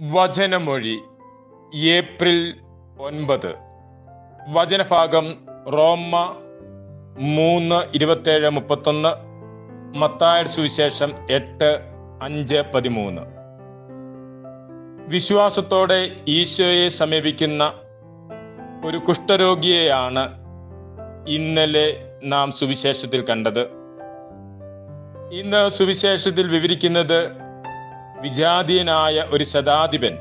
വചനമൊഴി April ഒൻപത്. വചനഭാഗം റോമ മൂന്ന് ഇരുപത്തേഴ് മുപ്പത്തൊന്ന് മത്തായ സുവിശേഷം എട്ട് അഞ്ച് പതിമൂന്ന്. വിശ്വാസത്തോടെ ഈശോയെ സമീപിക്കുന്ന ഒരു കുഷ്ഠരോഗിയെയാണ് ഇന്നലെ നാം സുവിശേഷത്തിൽ കണ്ടത്. ഇന്ന് സുവിശേഷത്തിൽ വിവരിക്കുന്നത് വിജാതീയനായ ഒരു ശതാധിപൻ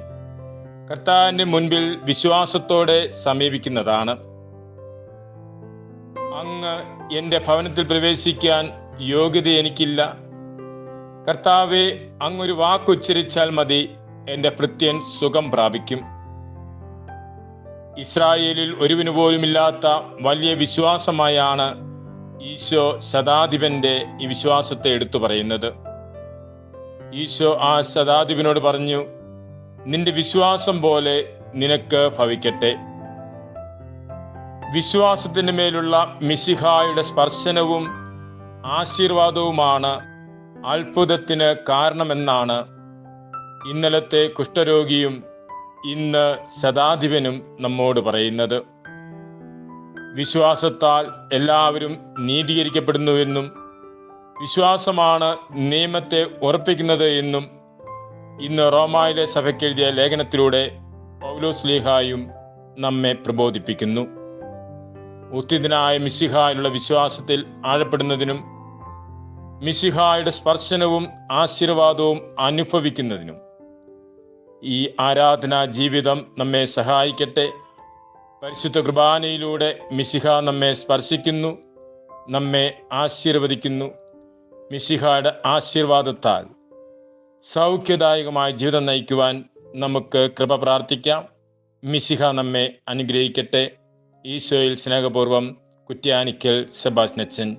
കർത്താവിന്റെ മുൻപിൽ വിശ്വാസത്തോടെ സമീപിക്കുന്നതാണ്. അങ്ങ് എന്റെ ഭവനത്തിൽ പ്രവേശിക്കാൻ യോഗ്യത എനിക്കില്ല. കർത്താവെ അങ്ങൊരു വാക്കുച്ചരിച്ചാൽ മതി എന്റെ ഭൃത്യൻ സുഖം പ്രാപിക്കും. ഇസ്രായേലിൽ ഒരുവിന് പോലുമില്ലാത്ത വലിയ വിശ്വാസമായാണ് ഈശോ ശതാധിപന്റെ ഈ വിശ്വാസത്തെ എടുത്തു പറയുന്നത്. ഈശോ ആ ശതാധിപനോട് പറഞ്ഞു നിന്റെ വിശ്വാസം പോലെ നിനക്ക് ഭവിക്കട്ടെ. വിശ്വാസത്തിന് മേലുള്ള മിശിഹായുടെ സ്പർശനവും ആശീർവാദവുമാണ് അത്ഭുതത്തിന് കാരണമെന്നാണ് ഇന്നലത്തെ കുഷ്ഠരോഗിയും ഇന്ന് ശതാധിപനും നമ്മോട് പറയുന്നത്. വിശ്വാസത്താൽ എല്ലാവരും നീതീകരിക്കപ്പെടുന്നുവെന്നും വിശ്വാസമാണ് നിയമത്തെ ഉറപ്പിക്കുന്നത് എന്നും ഇന്ന് റോമായിലെ സഭയ്ക്ക് എഴുതിയ ലേഖനത്തിലൂടെ പൗലോസ് ലീഹായും നമ്മെ പ്രബോധിപ്പിക്കുന്നു. ഉത്തിതനായ മിസിഹായിലുള്ള വിശ്വാസത്തിൽ ആഴപ്പെടുന്നതിനും മിസിഹായുടെ സ്പർശനവും ആശീർവാദവും അനുഭവിക്കുന്നതിനും ഈ ആരാധനാ ജീവിതം നമ്മെ സഹായിക്കട്ടെ. പരിശുദ്ധ കുർബാനയിലൂടെ മിസിഹ നമ്മെ സ്പർശിക്കുന്നു നമ്മെ ആശീർവദിക്കുന്നു. മിശിഹയുടെ ആശീർവാദത്താൽ സൗഖ്യദായകമായ ജീവിതം നയിക്കുവാൻ നമുക്ക് കൃപ പ്രാർത്ഥിക്കാം. മിശിഹ നമ്മെ അനുഗ്രഹിക്കട്ടെ. ഈശോയിൽ സ്നേഹപൂർവം കുറ്റ്യാനിക്കൽ സെബാസ്നച്ചൻ